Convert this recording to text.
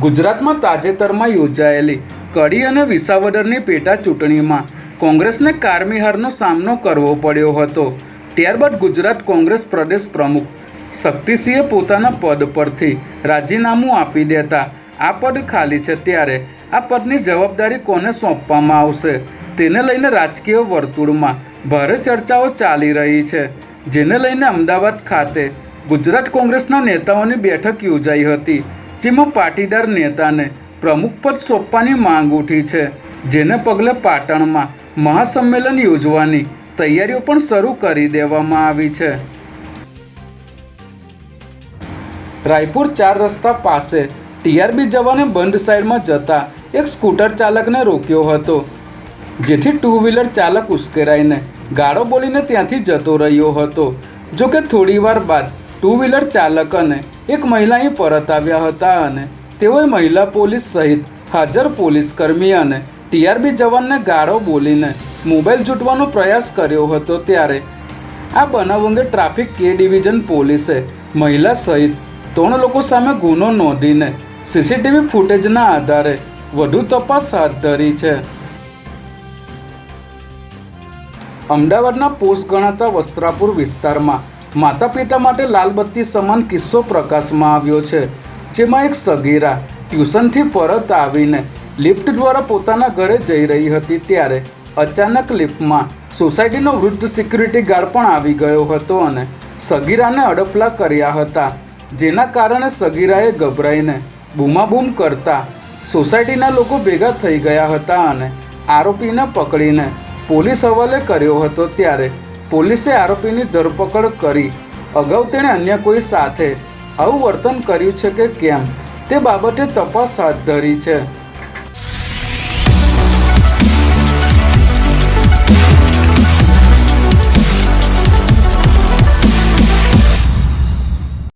ગુજરાતમાં તાજેતરમાં યોજાયેલી કડી અને વિસાવદરની પેટા ચૂંટણીમાં કોંગ્રેસને કારમીહારનો સામનો કરવો પડ્યો હતો. ત્યારબાદ ગુજરાત કોંગ્રેસ પ્રદેશ પ્રમુખ શક્તિસિંહે પોતાના પદ પરથી રાજીનામું આપી દેતા આ પદ ખાલી છે ત્યારે આ પદની જવાબદારી કોને સોંપવામાં આવશે? તેને લઈને રાજકીય વર્તુળમાં ભારે ચર્ચાઓ ચાલી રહી છે. જેને લઈને અમદાવાદ ખાતે ગુજરાત કોંગ્રેસના નેતાઓની બેઠક યોજાઈ હતી. જેમાં પાટીદાર નેતાને પ્રમુખ પદ સોંપવાની માંગ ઉઠી છે. જેને પગલે પાટણમાં મહાસંમેલન યોજવાની તૈયારીઓ પણ શરૂ કરી દેવામાં આવી છે. રાયપુર ચાર રસ્તા પાસે ટીઆરબી જવાને બંધ સાઈડમાં જતા એક સ્કૂટર ચાલકને રોક્યો હતો. જેથી ટુ વ્હીલર ચાલક ઉશ્કેરાઈને ગાળો બોલીને ત્યાંથી જતો રહ્યો હતો. જો કે થોડીવાર બાદ ટુ વ્હીલર ચાલક અને એક મહિલા અહીં પરત આવ્યા હતા અને તેઓએ મહિલા પોલીસ સહિત હાજર પોલીસ કર્મી અને ટીઆરબી જવાનને ગાળો બોલીને મોબાઈલ જૂટવાનો પ્રયાસ કર્યો હતો ત્યારે આ બનાવ અંગે ટ્રાફિક કે ડિવિઝન પોલીસે મહિલા સહિત ત્રણ લોકો સામે ગુનો નોંધીને સીસીટીવી ફૂટેજના આધારે વધુ તપાસ હાથ ધરી છે. અમદાવાદના પોસ્ટ ગણાતા વસ્ત્રાપુર વિસ્તારમાં માતા પિતા માટે લાલબત્તી સમાન કિસ્સો પ્રકાશમાં આવ્યો છે, જેમાં એક સગીરા ટ્યુશનથી પરત આવીને લિફ્ટ દ્વારા પોતાના ઘરે જઈ રહી હતી ત્યારે અચાનક લિફ્ટમાં સોસાયટીનો વૃદ્ધ સિક્યુરિટી ગાર્ડ પણ આવી ગયો હતો અને સગીરાને અડપલા કર્યા હતા, જેના કારણે સગીરાએ ગભરાઈને બૂમાબૂમ કરતા સોસાયટીના લોકો ભેગા થઈ ગયા હતા અને આરોપીને પકડીને પોલીસ હવાલે કર્યો હતો ત્યારે પોલીસે આરોપીની ધરપકડ કરી. અગાઉ તેણે અન્ય કોઈ સાથે આવું વર્તન કર્યું છે કે કેમ, તે બાબતે તપાસ હાથ ધરી છે.